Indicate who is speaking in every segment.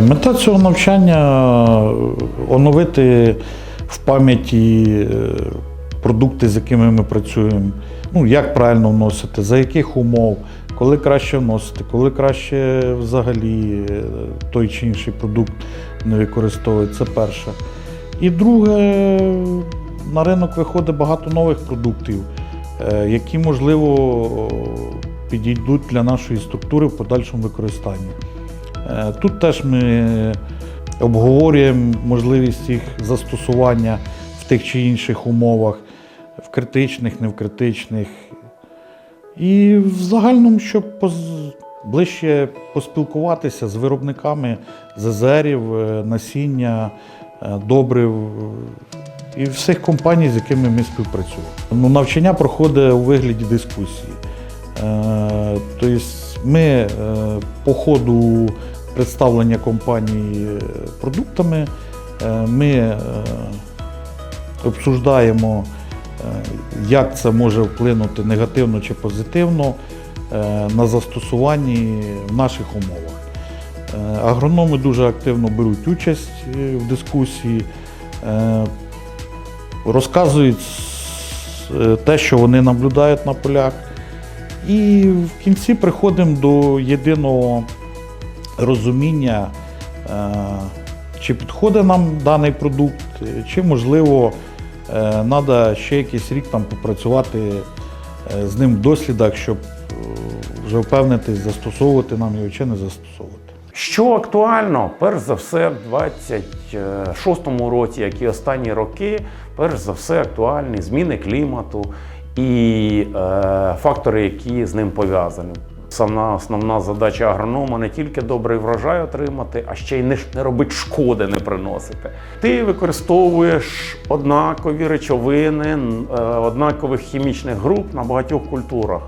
Speaker 1: Мета цього навчання оновити в пам'яті е, продукти, з якими ми працюємо. Ну, як правильно вносити, за яких умов, коли краще вносити, коли краще взагалі е, той чи інший продукт не використовувати. Це перше. І друге, на ринок виходить багато нових продуктів, е, які, можливо, підійдуть для нашої структури в подальшому використанні. Е, Тут теж ми обговорюємо можливість їх застосування в тих чи інших умовах, в критичних, не в критичних. І в загальному, щоб ближче поспілкуватися з виробниками ЗЗРів, е, насіння, е, добрив і всіх компаній, з якими ми співпрацюємо. Ну, навчання проходить у вигляді дискусії. Тобто ми по ходу представлення компанії е, продуктами е, ми е, обсуждаємо, як це може вплинути негативно чи позитивно на застосуванні в наших умовах. Агрономи дуже активно беруть участь в дискусії, розказують те, що вони наблюдають на полях. І в кінці приходимо до єдиного розуміння, е, чи підходить нам даний продукт, чи можливо треба ще якийсь рік там попрацювати е, з ним в дослідах, щоб е, вже впевнитись, застосовувати нам його чи не застосовувати.
Speaker 2: Що актуально, перш за все, в 26-му році, як і останні роки, перш за все актуальні зміни клімату і е, фактори, які з ним пов'язані. Сама основна задача агронома не тільки добрий врожай отримати, а ще й не, не робити шкоди, не приносити. Ти використовуєш однакові речовини, е, однакових хімічних груп на багатьох культурах.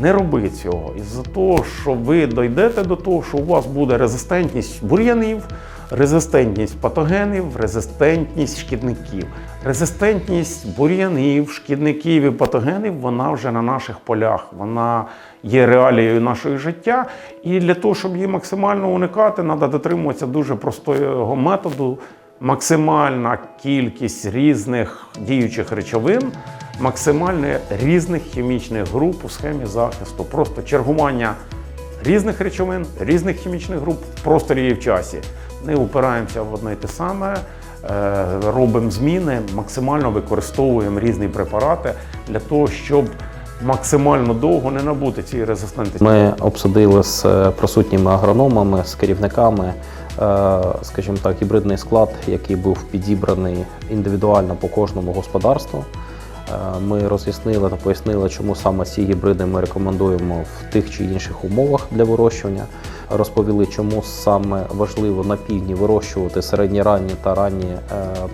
Speaker 2: Не роби цього. Із-за того, що ви дійдете до того, що у вас буде резистентність бур'янів, резистентність патогенів, резистентність шкідників. Резистентність бур'янів, шкідників і патогенів вона вже на наших полях. Вона є реалією нашого життя. І для того, щоб її максимально уникати, треба дотримуватися дуже простого методу. Максимальна кількість різних діючих речовин, максимальне різних хімічних груп у схемі захисту. Просто чергування різних речовин, різних хімічних груп в просторі і в часі. Не упираємося в одне й те саме, е, робимо зміни, максимально використовуємо різні препарати для того, щоб максимально довго не набути цієї резистентності.
Speaker 3: Ми обсудили з е, присутніми агрономами, з керівниками, е, скажімо так, гібридний склад, який був підібраний індивідуально по кожному господарству. Ми роз'яснили та пояснили, чому саме ці гібриди ми рекомендуємо в тих чи інших умовах для вирощування. Розповіли, чому саме важливо на півдні вирощувати середньоранні та ранні е,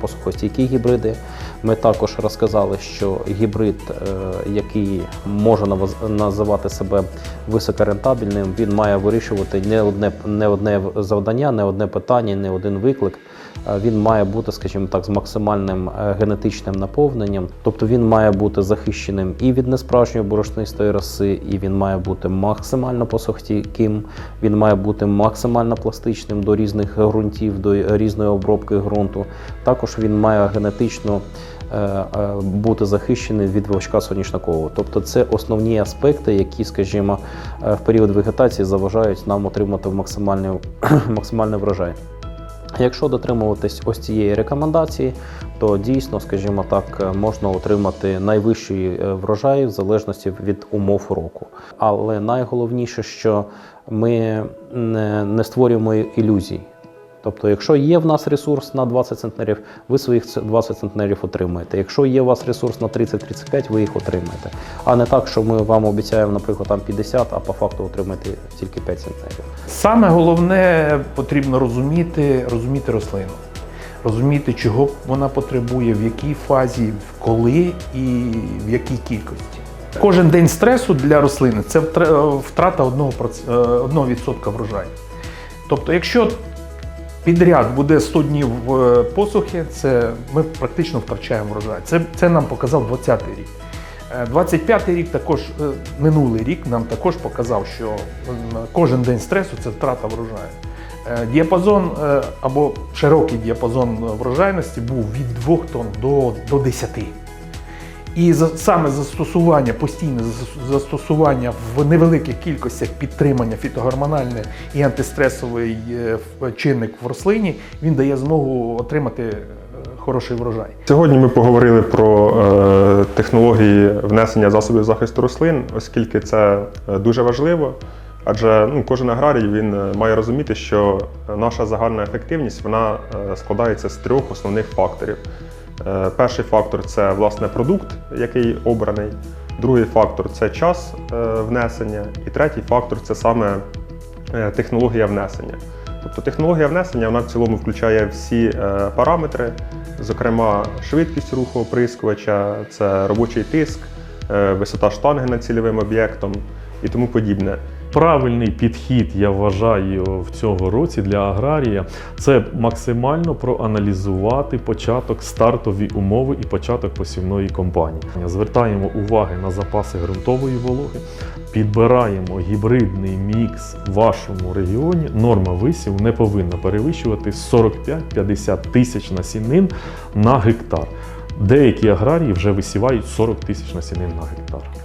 Speaker 3: посухостійкі гібриди. Ми також розказали, що гібрид, е, який може називати себе високорентабельним, він має вирішувати не одне, не одне завдання, не одне питання, не один виклик. Е, Він має бути, скажімо так, з максимальним е, генетичним наповненням. Тобто він має бути захищеним і від несправжньої борошнистої роси, і він має бути максимально посухтійким, він має бути максимально пластичним до різних ґрунтів, до різної обробки ґрунту. Також він має генетично е, е, бути захищений від вовчка соняшникового. Тобто це основні аспекти, які, скажімо, е, в період вегетації заважають нам отримати максимальний, максимальний врожай. Якщо дотримуватись ось цієї рекомендації, то дійсно, скажімо так, е, можна отримати найвищий е, врожай в залежності від умов року. Але найголовніше, що ми не, не створюємо ілюзій. Тобто, якщо є в нас ресурс на 20 центнерів, ви своїх ц- 20 центнерів отримаєте. Якщо є у вас ресурс на 30-35, ви їх отримаєте. А не так, що ми вам обіцяємо, наприклад, там 50, а по факту отримаєте тільки 5 центнерів.
Speaker 4: Саме головне потрібно розуміти, розуміти рослину, розуміти, чого вона потребує, в якій фазі, коли і в якій кількості. Кожен день стресу для рослини це втра- втрата 1%, е, 1% врожаю. Тобто, якщо підряд буде 100 днів е, посухи, це ми практично втрачаємо врожай. Це, це нам показав 20-й рік. Е, 25-й рік також, е, минулий рік нам також показав, що кожен день стресу це втрата врожаю. Е, Діапазон е, або широкий діапазон врожайності був від 2 тонн до, до 10. І за, саме застосування, постійне зас- застосування в невеликих кількостях підтримання фітогормональне і антистресовий е, чинник в рослині, він дає змогу отримати е, хороший врожай.
Speaker 5: Сьогодні ми поговорили про е, технології внесення засобів захисту рослин, оскільки це е, дуже важливо. Адже ну, кожен аграрій він має розуміти, що наша загальна ефективність вона складається з трьох основних факторів. Е, Перший фактор це власне продукт, який обраний. Другий фактор це час е, внесення. І третій фактор це саме е, технологія внесення. Тобто технологія внесення вона в цілому включає всі параметри, зокрема швидкість руху оприскувача, це робочий тиск, висота штанги над цільовим об'єктом і тому подібне.
Speaker 6: Правильний підхід, я вважаю, в цього році для аграрія це максимально проаналізувати початок стартові умови і початок посівної кампанії. Звертаємо уваги на запаси ґрунтової вологи, підбираємо гібридний мікс в вашому регіоні. Норма висів не повинна перевищувати 45-50 тисяч насінин на гектар. Деякі аграрії вже висівають 40 тисяч насінин на гектар.